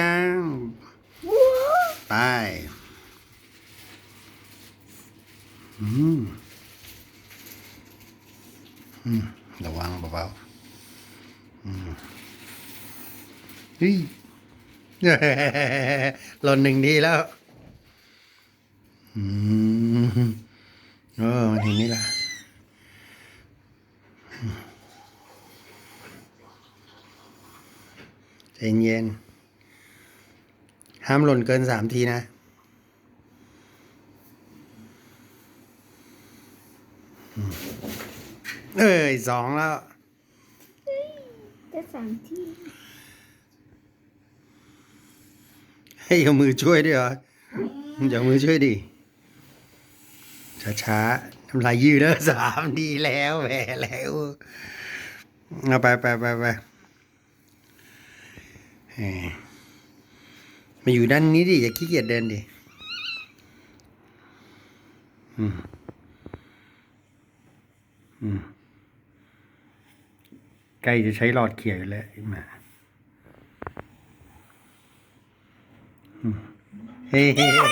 ยังไปอืมอืมระวังเบาๆอืมเฮ้ยหล่นหนึ่งทีแล้ว อืมเออมาถึงนี่ละใจเย็น ห้ามหล่นเกินสามทีนะ เอ้ยสองแล้วจะสามที่ให้เอามือช่วยด้วยเหรออย่าเอามือช่วยดิช้าๆทำลายยืดแล้วสามดีแล้วแหมแล้วเอาไปไปไปไปเฮ้ย มาอยู่ด้านนี้ดิอย่าขี้เกียจเดินดิอืมอืมใกล้จะใช้หลอดเขียวอยู่แล้วไอ้หมาเฮ้ยเย่ก็